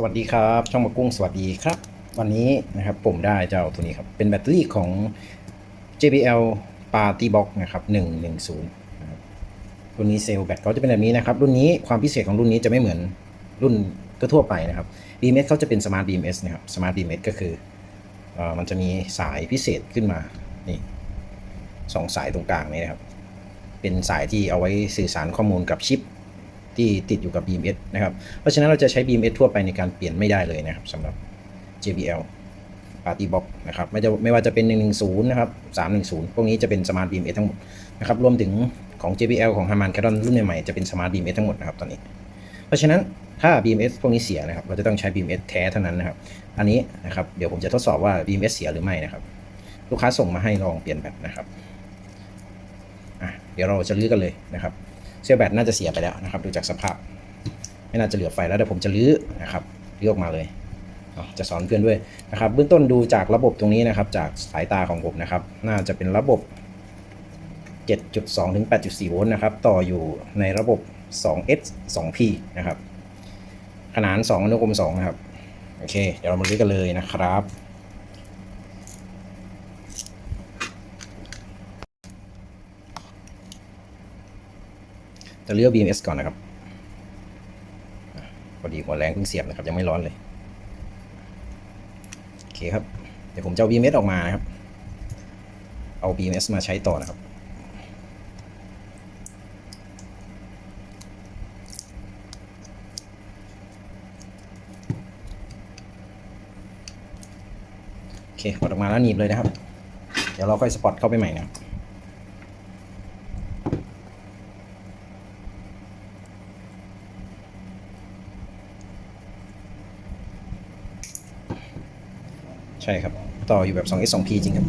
สวัสดีครับ ช่องมะกุ้งสวัสดีครับ วันนี้นะครับผมได้เจ้าตัวนี้ครับ เป็นแบตเตอรี่ของ JBL Party Box นะครับ 110นะครับรุ่นนี้เซลล์แบตเขาจะเป็นแบบนี้นะครับ รุ่นนี้ความพิเศษของรุ่นนี้จะไม่เหมือนรุ่นทั่วไปนะครับ BMS เขาจะเป็น Smart BMS นะครับ Smart BMS ก็คืออมันจะมีสายพิเศษขึ้นมานี่สองสายตรงกลางนี้นะครับ เป็นสายที่เอาไว้สื่อสารข้อมูลกับชิป ที่ติดอยู่กับ BMS นะครับ เพราะฉะนั้นเราจะใช้ BMS ทั่วไปในการเปลี่ยนไม่ได้เลยนะครับสำหรับ JBL Party Box นะครับไม่จะไม่ว่าจะเป็น 110 นะครับ 310 พวกนี้จะเป็น Smart BMS ทั้งหมดนะครับรวมถึงของ JBL ของ Harman Kardon รุ่นใหม่ๆจะเป็น Smart BMS ทั้งหมดนะครับตอนนี้ เพราะฉะนั้นถ้า BMS พวกนี้เสียนะครับ เราจะต้องใช้ BMS แท้เท่านั้นนะครับ อันนี้นะครับ เดี๋ยวผมจะทดสอบว่า BMS เสียหรือไม่นะครับ ลูกค้าส่งมาให้ลองเปลี่ยนแบตนะครับ เดี๋ยวเราจะลื้อกันเลยนะครับ เซลล์แบตน่าจะเสียไปแล้วนะครับ ดูจากสภาพ ไม่น่าจะเหลือไฟแล้วเดี๋ยวผมจะลื้อนะครับลื้อออกมาเลยจะสอนเพื่อนด้วยนะครับเบื้องต้นดูจากระบบตรงนี้นะครับ จากสายตาของผมนะครับ น่าจะเป็นระบบ 7.2 ถึง 8.4 โวลต์นะครับ ต่ออยู่ในระบบ 2S 2P นะครับ ขนาน 2 อนุกรม2นะครับ โอเค เดี๋ยวเรามาลื้อกันเลยนะครับ จะเลือก BMS ก่อนนะครับพอดีหัวแรงเพิ่งเสียบนะครับ ยังไม่ร้อนเลย โอเคครับ เดี๋ยวผมจะเอา BMS ออกมานะครับ เอา BMS มาใช้ต่อนะครับโอเคปลดออกมาแล้วหนีบเลยนะครับ เดี๋ยวเราค่อยสปอตเข้าไปใหม่นะครับ ใช่ครับ ต่ออยู่แบบ 2S 2P จริงครับ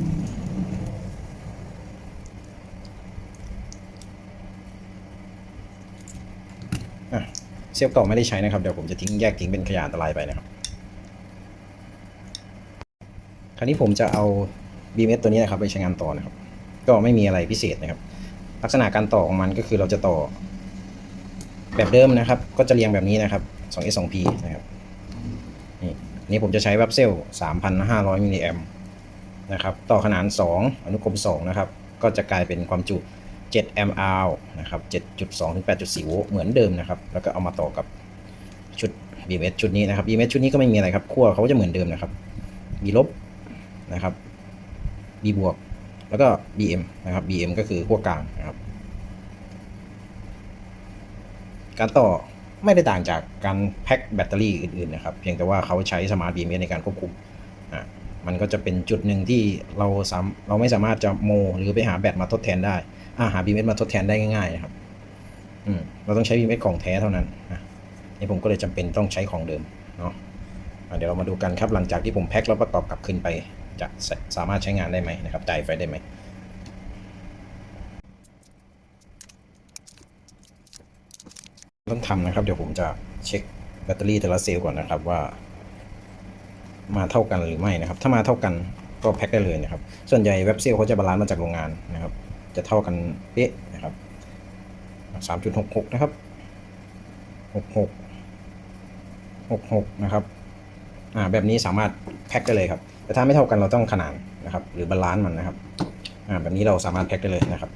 เซลล์เก่าไม่ได้ใช้นะครับ เดี๋ยวผมจะทิ้งแยกทิ้งเป็นขยะอันตรายไปนะครับ คราวนี้ผมจะเอา BMS ตัวนี้นะครับ ไปใช้งานต่อนะครับ ก็ไม่มีอะไรพิเศษนะครับ ลักษณะการต่อของมันก็คือเราจะต่อแบบเดิมนะครับ ก็จะเรียงแบบนี้นะครับ 2S 2P นะครับ นี้ผมจะใช้วับเซล3,500 มิลลิแอมนะครับ ต่อขนาน 2 อนุกรม 2 นะครับ ก็จะกลายเป็นความจุ 7 แอมป์อาวนะครับ 7.2 ถึง 8.4 โวลต์เหมือนเดิมนะครับ แล้วก็เอามาต่อกับชุด BMS ชุดนี้นะครับ BMS ชุดนี้ก็ไม่มีอะไรครับ ขั้วเขาจะเหมือนเดิมนะครับ B ลบนะครับ B บวก แล้วก็ BM นะครับ BM ก็คือขั้วกลางนะครับ การต่อ ไม่ได้ต่างจากการแพ็คแบตเตอรี่อื่นๆนะครับ เพียงแต่ว่าเขาใช้สมาร์ท BMS ในการควบคุมอะมันก็จะเป็นจุดหนึ่งที่เราสามเราไม่สามารถจะโม หรือไปหาแบตมาทดแทนได้อ่าหา BMS มาทดแทนได้ง่ายๆนะครับอืมเราต้องใช้ BMS ของแท้เท่านั้นนะนี่ผมก็เลยจำเป็นต้องใช้ของเดิมเนาะอะเดี๋ยวเรามาดูกันครับหลังจากที่ผมแพ็คแล้วประกอบกลับขึ้นไปจะสามารถใช้งานได้ไหมนะครับจ่ายไฟได้ไหม ต้องทำนะครับ เดี๋ยวผมจะเช็คแบตเตอรี่แต่ละเซลล์ก่อนนะครับว่า มาเท่ากันหรือไม่นะครับ ถ้ามาเท่ากันก็แพ็คได้เลยนะครับ ส่วนใหญ่เว็บเซลล์เขาจะบาลานซ์มาจากโรงงานนะครับ จะเท่ากันเป๊ะนะครับ3.66นะครับ66 66นะครับอ่าแบบนี้สามารถแพ็คได้เลยครับ แต่ถ้าไม่เท่ากันเราต้องขนานนะครับ หรือบาลานซ์มันนะครับอ่าแบบนี้เราสามารถแพ็คได้เลยนะครับ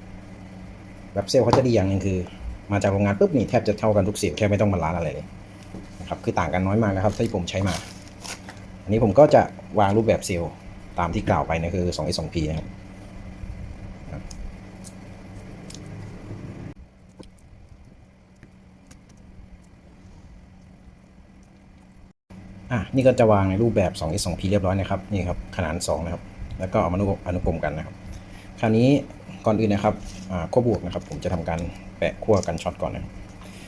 เว็บเซลล์เขาจะดีอย่างหนึ่งคือ มาจากโรงงานปุ๊บนี่แทบจะเท่ากันทุกเสียงแค่ไม่ต้องมาล้านอะไรเลยนะครับคือต่างกันน้อยมากนะครับที่ผมใช้มา อันนี้ผมก็จะวางรูปแบบเซลล์ตามที่กล่าวไปนะคือ 2S 2P นะครับอะนี่ก็จะวางในรูปแบบ 2S 2P เรียบร้อยนะครับ นี่ครับ ขนาด2นะครับ แล้วก็เอามาอนุกรมกันนะครับ คราวนี้ ก่อนอื่นนะครับขั้วบวกนะครับผมจะทำการแปะขั้วกันช็อตก่อนนะ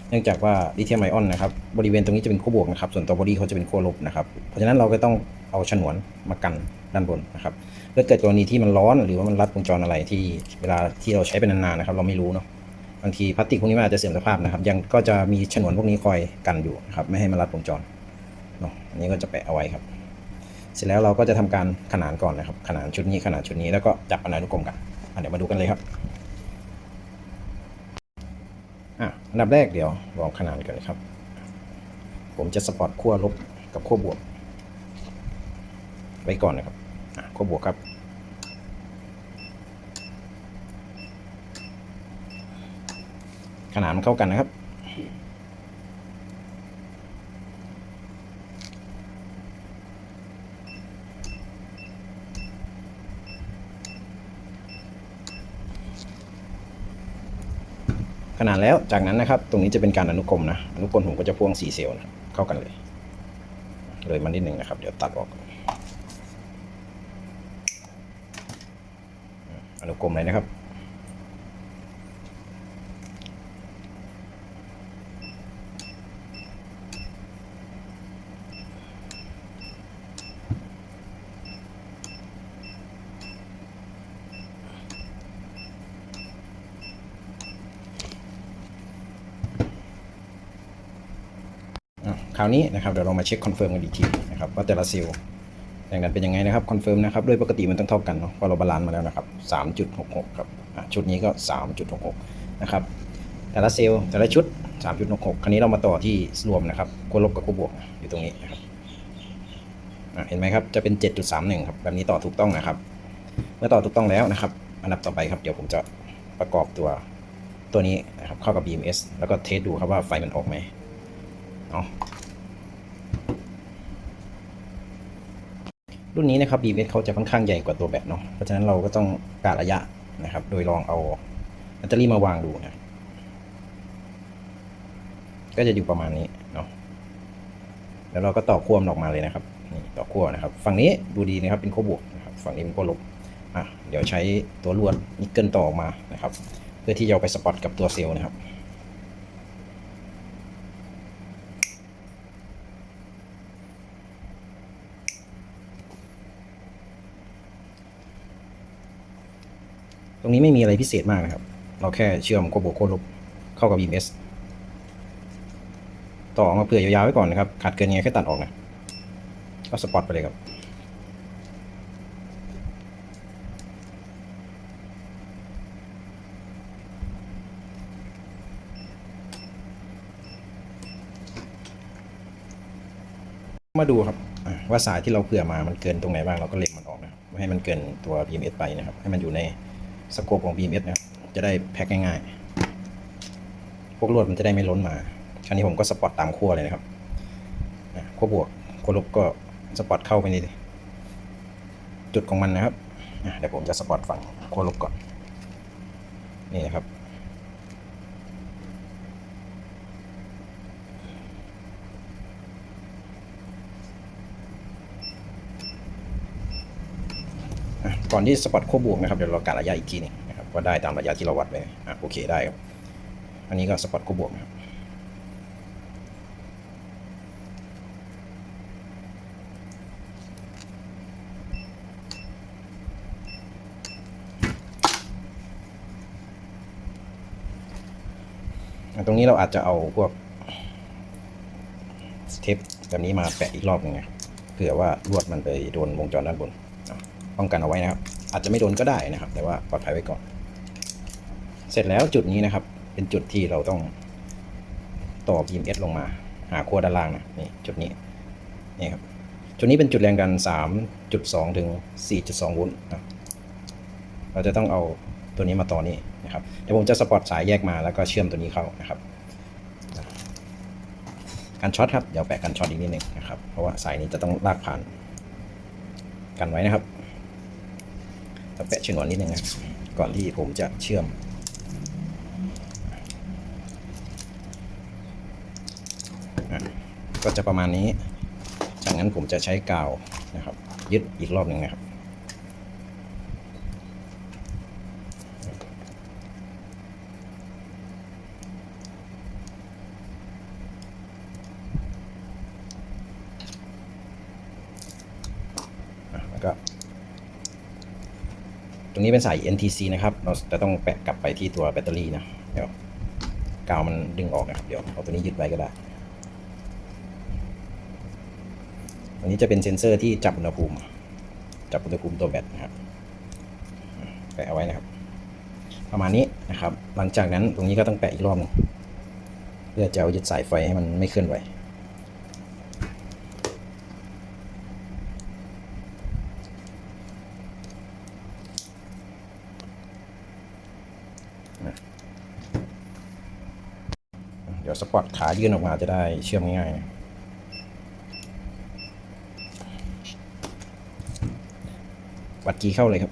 เนื่องจากว่าลิเธียมไอออนนะครับบริเวณตรงนี้จะเป็นขั้วบวกนะครับส่วนตัวบอดี้เขาจะเป็นขั้วลบนะครับเพราะฉะนั้นเราก็ต้องเอาฉนวนมากันด้านบนนะครับเพื่อเกิดกรณีที่มันร้อนหรือว่ามันรัดวงจรอะไรที่เวลาที่เราใช้เป็นนานๆนะครับเราไม่รู้เนาะบางทีพลาสติกพวกนี้มันอาจจะเสื่อมสภาพนะครับ ยังก็จะมีฉนวนพวกนี้คอยกันอยู่นะครับไม่ให้มันรัดวงจรเนาะอันนี้ก็จะแปะเอาไว้ครับ เสร็จแล้วเราก็จะทำการขนานก่อนนะครับ ขนานชุดนี้ขนานชุดนี้แล้วก็จับอนุกรมกัน เดี๋ยวมาดูกันเลยครับอะอันดับแรกเดี๋ยวลองขนาดกันเลยครับ ผมจะสปอตขั้วลบกับขั้วบวก ไว้ก่อนนะครับขั้วบวกครับขนาดมันเข้ากันนะครับ ขนาดแล้วจากนั้นนะครับ ตรงนี้จะเป็นการอนุกรมนะอนุกรมผมก็จะพ่วง4เซลล์นะเข้ากันเลย เลยมานิดหนึ่งนะครับ เดี๋ยวตัดออก อนุกรมเลยนะครับาวนี้นะครับเดี๋ยวเรามาเช็คคอนเฟิร์มกันอีกทีนะครับว่าแต่ละเซลล์แรงดันเป็นยังไงนะครับคอนเฟิร์มนะครับโดยปกติมันต้องเท่ากันเนาะเพราะเราบาลานซ์มาแล้วนะครับ3.66ครับชุดนี้ก็ 3.66นะครับแต่ละเซลล์แต่ละชุด 3.66คราวนี้เรามาต่อที่รวมนะครับขั้วลบกับขั้วบวกอยู่ตรงนี้นะครับเห็นไหมครับจะเป็น 7.31ครับแบบนี้ต่อถูกต้องนะครับ เมื่อต่อถูกต้องแล้วนะครับ อันดับต่อไปครับเดี๋ยวผมจะประกอบตัวตัวนี้นะครับเข้ากับ BMS แล้วก็เทสดูครับว่าไฟมันออกไหมเนาะ รุ่นนี้นะครับ BMS เขาจะค่อนข้างใหญ่กว่าตัวแบตเนาะเพราะฉะนั้นเราก็ต้องกะระยะนะครับ โดยลองเอาแบตเตอรี่มาวางดูนะก็จะอยู่ประมาณนี้เนาะแล้วเราก็ต่อขั้วมันออกมาเลยนะครับนี่ต่อขั้วนะครับ ฝั่งนี้ดูดีนะครับเป็นขั้วบวกนะครับฝั่งนี้เป็นขั้วลบอะเดี๋ยวใช้ตัวลวดนิกเกิลต่อออกมานะครับ เพื่อที่จะไปสปอตกับตัวเซลล์นะครับ รงนี้ไม่มีอะไรพิเศษมากนะครับ เราแค่เชื่อมขั้วบวกขั้วลบเข้ากับ EMS ต่อออมาเผื่อยาวๆไว้ก่อนนะครับ ขาดเกินยังไงแค่ตัดออกนะก็สปอตไปเลยครับ มาดูครับว่าสายที่เราเผื่อมามันเกินตรงไหนบ้างเราก็เล็งมันออกนะครับไม่ให้มันเกินตัว BMS ไปนะครับ ให้มันอยู่ใน สโคปของ BMS นะครับจะได้แพ็คง่ายๆ พวกลวดมันจะได้ไม่ล้นมา คราวนี้ผมก็สปอตตามขั้วเลยนะครับขั้วบวกขั้วลบก็สปอตเข้าไปในจุดของมันนะครับเดี๋ยวผมจะสปอตฝั่งขั้วลบก่อน นี่นะครับ ก่อนที่สปอตขั้วบวกนะครับเดี๋ยวเรากะระยะอีกทีหนึงนะครับว่าได้ตามระยะที่เราวัดไปอะโอเคได้ครับอันนี้ก็สปอตขั้วบวกนะครับตรงนี้เราอาจจะเอาพวกเทปแบบนี้มาแปะอีกรอบหนึงนะเผื่อว่าลวดมันไปโดนวงจรด้านบน ป้องกันเอาไว้นะครับ อาจจะไม่โดนก็ได้นะครับ แต่ว่าปลอดภัยไว้ก่อน เสร็จแล้วจุดนี้นะครับ เป็นจุดที่เราต้องต่อ BMS ลงมา หาขั้วด้านล่างนะนี่จุดนี้นี่ครับจุดนี้เป็นจุดแรงดัน 3.2 ถึง 4.2 โวลต์นะเราจะต้องเอาตัวนี้มาต่อนี่นะครับเดี๋ยวผมจะสปอตสายแยกมาแล้วก็เชื่อมตัวนี้เข้านะครับการช็อตครับเดี๋ยวแปะกันช็อตอีกนิดหนึ่งนะครับเพราะว่าสายนี้จะต้องลากผ่านกันไว้นะครับ แปะชนวนนิดนึงนะก่อนที่ผมจะเชื่อมอะก็จะประมาณนี้ จากนั้นผมจะใช้กาวนะครับ ยึดอีกรอบหนึ่งนะครับ อะแล้วก็ ตรง นี้เป็นสาย NTC นะครับ เราจะต้องแปะกลับไปที่ตัวแบตเตอรี่นะ เดี๋ยวกาวมันดึงออกนะครับ เดี๋ยวเอาตัวนี้ยึดไว้ก็ได้ อันนี้จะเป็นเซ็นเซอร์ที่จับอุณหภูมิ จับอุณหภูมิตัวแบตนะครับ แปะเอาไว้นะครับ ประมาณนี้นะครับ หลังจากนั้นตรงนี้ก็ต้องแปะอีกรอบหนึงเพื่อจะเอายึดสายไฟให้มันไม่เคลื่อนไหว นะเดี๋ยว สปอร์ตขายื่นออกมาจะได้เชื่อมง่ายวัดกีเข้าเลยครับ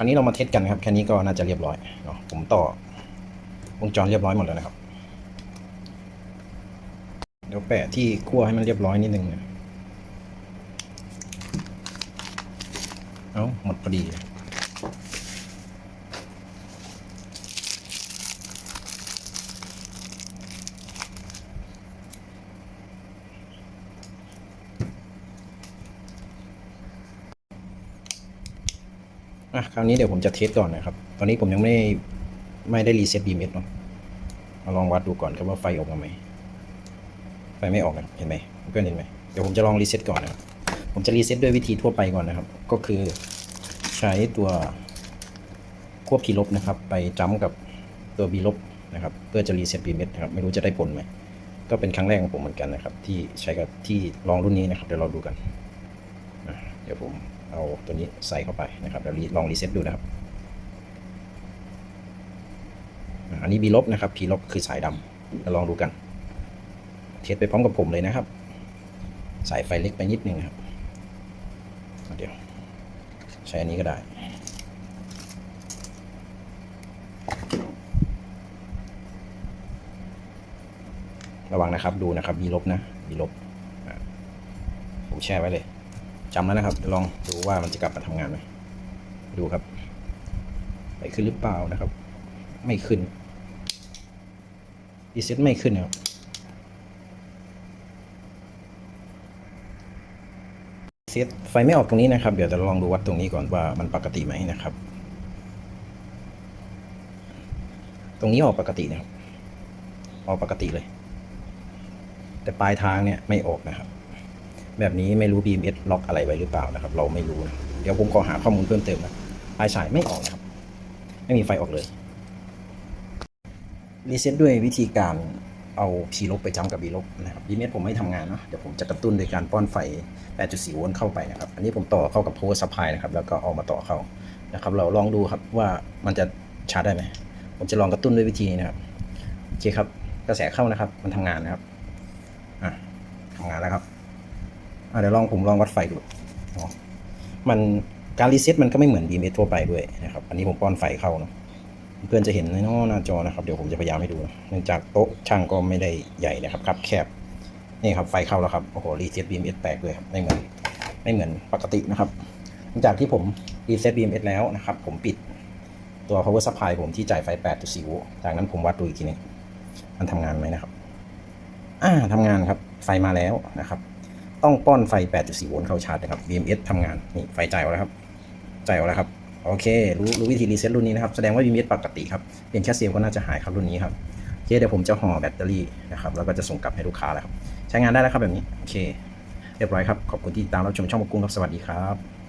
ราวนี้เรามาเทสกันครับ แค่นี้ก็น่าจะเรียบร้อยเนาะผมต่อวงจรเรียบร้อยหมดแล้วนะครับ เดี๋ยวแปะที่คั่วให้มันเรียบร้อยนิดนึงนะเอาหมดพอดี อะคราวนี้เดี๋ยวผมจะเทสก่อนนะครับ ตอนนี้ผมยังไม่ไม่ได้รีเซ็ต BMS เนาะมาลองวัดดูก่อนครับว่าไฟออกมาไหมไฟไม่ออกนะเห็นไหมเพื่อนเห็นไหมเดี๋ยวผมจะลองรีเซ็ตก่อนนะครับผมจะรีเซ็ตด้วยวิธีทั่วไปก่อนนะครับ ก็คือใช้ตัวควบ P ลบนะครับ ไปจ้ำกับตัว B ลบนะครับ เพื่อจะรีเซ็ต BMS นะครับ ไม่รู้จะได้ผลไหม ก็เป็นครั้งแรกของผมเหมือนกันนะครับ ที่ใช้กับที่ลองรุ่นนี้นะครับ เดี๋ยวเราดูกันอะเดี๋ยวผม เอาตัวนี้ใส่เข้าไปนะครับเดี๋ยวลองรีเซ็ตดูนะครับ อันนี้ B ลบนะครับ P ลบคือสายดำเราลองดูกัน เทสไปพร้อมกับผมเลยนะครับ สายไฟเล็กไปนิดนึงครับ เดี๋ยว ใช้อันนี้ก็ได้ระวังนะครับดูนะครับ B ลบนะ B ลบผมแช่ไว้เลย จำแล้วนะครับลองดูว่ามันจะกลับมาทำงานไหมดูครับ ไปขึ้นหรือเปล่านะครับ ไม่ขึ้นรีเซ็ตไม่ขึ้นนะครับเซตไฟไม่ออกตรงนี้นะครับ เดี๋ยวจะลองดูวัดตรงนี้ก่อนว่ามันปกติไหมนะครับ ตรงนี้ออกปกตินะครับ ออกปกติเลย แต่ปลายทางเนี่ยไม่ออกนะครับ แบบนี้ไม่รู้ BMS ล็อกอะไรไว้หรือเปล่านะครับ เราไม่รู้นะเดี๋ยวผมขอหาข้อมูลเพิ่มเติมนะปลายสายไม่ออกนะครับ ไม่มีไฟออกเลยรีเซ็ตด้วยวิธีการเอา P ลบไปจ้ำกับ B ลบนะครับ BMS ผมไม่ทำงานเนะเดี๋ยวผมจะกระตุ้นโดยการป้อนไฟ 8.4 โวลต์เข้าไปนะครับ อันนี้ผมต่อเข้ากับ power supply นะครับแล้วก็เอามาต่อเข้านะครับ เราลองดูครับว่ามันจะชาร์จได้ไหมผมจะลองกระตุ้นด้วยวิธีนี้นะครับโอเคครับกระแสเข้านะครับ มันทำงานนะครับอะทำงานแล้วครับ เดี๋ยวลองผมลองวัดไฟดูมันการรีเซ็ตมันก็ไม่เหมือน BMS ทั่วไปด้วยนะครับ อันนี้ผมป้อนไฟเข้าเนะเพื่อนจะเห็นในหน้าจอนะครับ เดี๋ยวผมจะพยายามให้ดู เนื่องจากโต๊ะช่างก็ไม่ได้ใหญ่นะครับครับแคบ นี่ครับไฟเข้าแล้วครับ โอ้โห รีเซ็ต BMS แตกเลยครับ ไม่เหมือนไม่เหมือนปกตินะครับ หลังจากที่ผมรีเซ็ต BMS แล้วนะครับ ผมปิดตัว power supply ผมที่จ่ายไฟ 8.4 โวลต์ จากนั้นผมวัดดูอีกทีนึงมันทำงานไหมนะครับ อ่าทำงานครับ ไฟมาแล้วนะครับ ต้องป้อนไฟ 8.4 โวลต์เข้าชาร์จนะครับ BMS ทำงาน นี่ไฟจ่ายออกแล้วครับจ่ายออกแล้วครับ โอเค รู้รู้วิธีรีเซ็ตรุ่นนี้นะครับ แสดงว่า BMS ปกติครับ เปลี่ยนแค่เซลล์ก็น่าจะหายครับรุ่นนี้ครับโอเคเดี๋ยวผมจะห่อแบตเตอรี่นะครับ แล้วก็จะส่งกลับให้ลูกค้าแล้วครับ ใช้งานได้แล้วครับแบบนี้ โอเค เรียบร้อยครับ ขอบคุณที่ติดตามรับชมช่องมกุ้งครับ สวัสดีครับ